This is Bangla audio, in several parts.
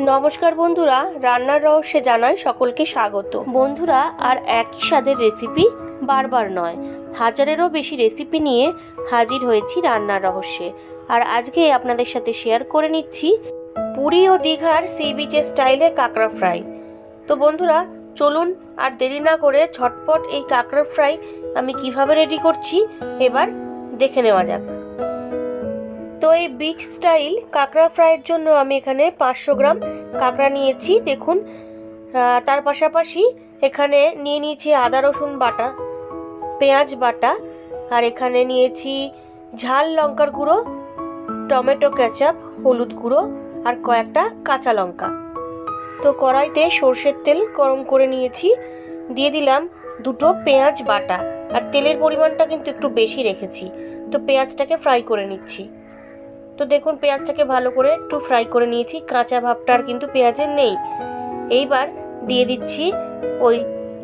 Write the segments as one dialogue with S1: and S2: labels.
S1: নমস্কার বন্ধুরা, রান্নার রহস্যে জানাই সকলকে স্বাগত। বন্ধুরা, আর একই স্বাদের রেসিপি বারবার নয়, হাজারেরও বেশি রেসিপি নিয়ে হাজির হয়েছি রান্নার রহস্যে। আর আজকে আপনাদের সাথে শেয়ার করে নিচ্ছি পুরী ও দীঘার সি বিচের স্টাইলে কাঁকড়া ফ্রাই তো বন্ধুরা, চলুন আর দেরি না করে ঝটপট এই কাঁকড়া ফ্রাই আমি কীভাবে রেডি করছি, এবার দেখে নেওয়া যাক। তো এই বিচ স্টাইল কাঁকড়া ফ্রাইয়ের জন্য আমি এখানে পাঁচশো গ্রাম কাঁকড়া নিয়েছি, দেখুন। তার পাশাপাশি এখানে নিয়ে নিয়েছি আদা, রসুন বাটা, পেঁয়াজ বাটা, আর এখানে নিয়েছি ঝাল লঙ্কার গুঁড়ো, টমেটো কেচাপ, হলুদ গুঁড়ো, আর কয়েকটা কাঁচা লঙ্কা। তো কড়াইতে সর্ষের তেল গরম করে নিয়েছি, দিয়ে দিলাম দুটো পেঁয়াজ বাটা, আর তেলের পরিমাণটা কিন্তু একটু বেশি রেখেছি। তো পেঁয়াজটাকে ফ্রাই করে নিচ্ছি। তো দেখুন, পেঁয়াজটাকে ভালো করে একটু ফ্রাই করে নিয়েছি। কাঁচা ভাবটা আর কিন্তু পেঁয়াজের নেই। এইবার দিয়ে দিচ্ছি ওই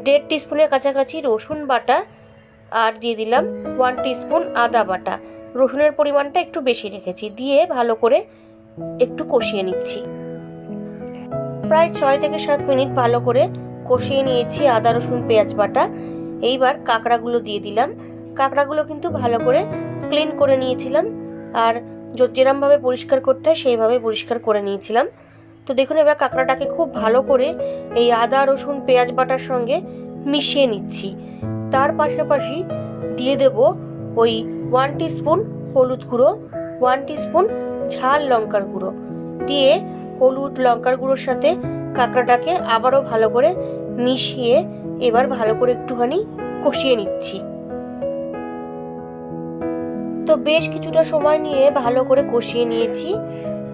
S1: দেড় টিস্পুনের কাছাকাছি রসুন বাটা আর দিয়ে দিলাম ওয়ান টিস্পুন আদা বাটা। রসুনের পরিমাণটা একটু বেশি রেখেছি, দিয়ে ভালো করে একটু কষিয়ে নিচ্ছি। প্রায় ছয় থেকে সাত মিনিট ভালো করে কষিয়ে নিয়েছি আদা, রসুন, পেঁয়াজ বাটা। এইবার কাঁকড়াগুলো দিয়ে দিলাম। কাঁকড়াগুলো কিন্তু ভালো করে ক্লিন করে নিয়েছিলাম। আর যেরমভাবে পরিষ্কার করতে হয়, সেইভাবে পরিষ্কার করে নিয়েছিলাম। তো দেখুন, এবার কাঁকড়াটাকে খুব ভালো করে এই আদা, রসুন, পেঁয়াজ বাটার সঙ্গে মিশিয়ে নিচ্ছি। তার পাশাপাশি দিয়ে দেব ওই ওয়ান স্পুন হলুদ গুঁড়ো ওয়ান স্পুন ঝাল লঙ্কার গুঁড়ো। দিয়ে হলুদ, লঙ্কার গুঁড়োর সাথে কাঁকড়াটাকে আবারও ভালো করে মিশিয়ে এবার ভালো করে একটুখানি কষিয়ে নিচ্ছি। তো বেশ কিছুটা সময় নিয়ে ভালো করে কষিয়ে নিয়েছি।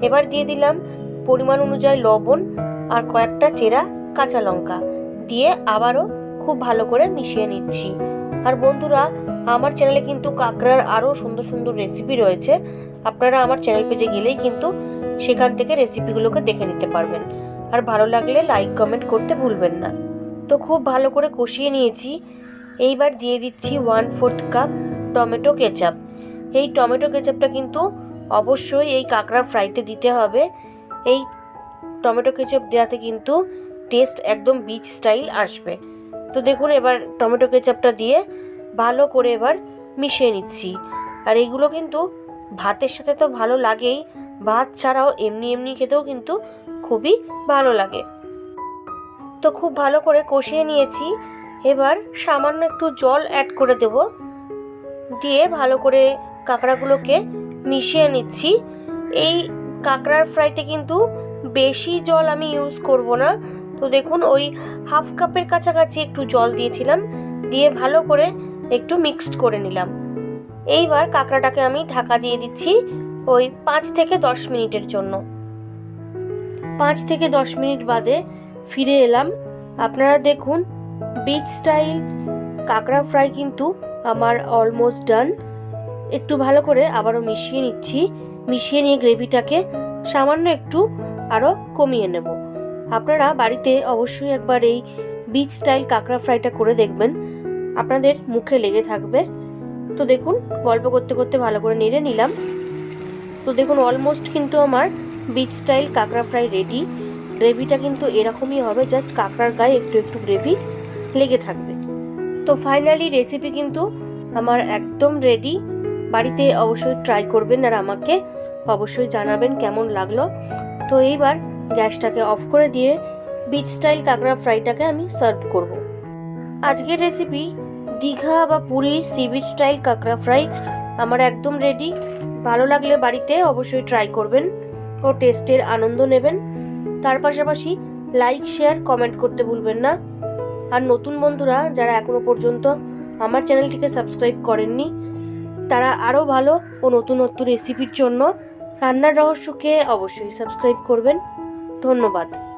S1: এবার দিয়ে দিলাম পরিমাণ অনুযায়ী লবণ আর কয়েকটা চেরা কাঁচা লঙ্কা দিয়ে আবারও খুব ভালো করে মিশিয়ে নিচ্ছি। আর বন্ধুরা, আমার চ্যানেলে কিন্তু কাঁকড়ার আরও সুন্দর সুন্দর রেসিপি রয়েছে। আপনারা আমার চ্যানেল পেজে গেলেই কিন্তু সেখান থেকে রেসিপিগুলোকে দেখে নিতে পারবেন। আর ভালো লাগলে লাইক, কমেন্ট করতে ভুলবেন না। তো খুব ভালো করে কষিয়ে নিয়েছি। এইবার দিয়ে দিচ্ছি one fourth cup tomato ketchup. এই টমেটো কেচাপটা কিন্তু অবশ্যই এই কাঁকড়া ফ্রাইতে দিতে হবে। এই টমেটো কেচাপ দেওয়াতে কিন্তু টেস্ট একদম বিচ স্টাইল আসবে। তো দেখুন এবার টমেটো কেচাপটা দিয়ে ভালো করে এবার মিশিয়ে নিচ্ছি। আর এইগুলো কিন্তু ভাতের সাথে তো ভালো লাগেই, ভাত ছাড়াও এমনি এমনি খেতেও কিন্তু খুবই ভালো লাগে। তো খুব ভালো করে কষিয়ে নিয়েছি। এবার সামান্য একটু জল অ্যাড করে দেব। দিয়ে ভালো করে কাঁকড়াগুলোকে মিশিয়ে নিচ্ছি। এই কাঁকড়ার ফ্রাইতে কিন্তু বেশি জল আমি ইউজ করব না। তো দেখুন, ওই হাফ কাপের কাছাকাছি একটু জল দিয়েছিলাম, দিয়ে ভালো করে একটু মিক্সড করে নিলাম। এইবার কাঁকড়াটাকে আমি ঢাকা দিয়ে দিচ্ছি ওই পাঁচ থেকে দশ মিনিটের জন্য। পাঁচ থেকে দশ মিনিট বাদে ফিরে এলাম। আপনারা দেখুন বিচ স্টাইল কাঁকড়া ফ্রাই কিন্তু আমার অলমোস্ট ডান একটু ভালো করে আবারও মিশিয়ে নিচ্ছি। মিশিয়ে নিয়ে গ্রেভিটাকে সামান্য একটু আরও কমিয়ে নেব। আপনারা বাড়িতে অবশ্যই একবার এই বিচ স্টাইল কাঁকড়া ফ্রাইটা করে দেখবেন। আপনাদের মুখে লেগে থাকবে। তো দেখুন, গল্প করতে করতে ভালো করে নেড়ে নিলাম। তো দেখুন অলমোস্ট কিন্তু আমার বিচ স্টাইল কাঁকড়া ফ্রাই রেডি গ্রেভিটা কিন্তু এরকমই হবে জাস্ট কাঁকড়ার গায়ে একটু একটু গ্রেভি লেগে থাকবে। তো ফাইনালি রেসিপি কিন্তু আমার একদম রেডি বাড়িতে অবশ্যই ট্রাই করবেন আর আমাকে অবশ্যই জানাবেন কেমন লাগল। তো এইবার গ্যাসটাকে অফ করে দিয়ে বিচ স্টাইল কাঁকড়া ফ্রাইটাকে আমি সার্ভ করব। আজকের রেসিপি দীঘা বা পুরীর সি বিচ স্টাইল কাঁকড়া ফ্রাই আমার একদম রেডি ভালো লাগলে বাড়িতে অবশ্যই ট্রাই করবেন ও টেস্টের আনন্দ নেবেন। তার পাশাপাশি লাইক শেয়ার কমেন্ট করতে ভুলবেন না। আর নতুন বন্ধুরা যারা এখনও পর্যন্ত আমার চ্যানেলটিকে সাবস্ক্রাইব করেননি তারা আরও ভালো ও নতুন নতুন রেসিপির জন্য রান্নার রহস্যকে অবশ্যই সাবস্ক্রাইব করবেন। ধন্যবাদ।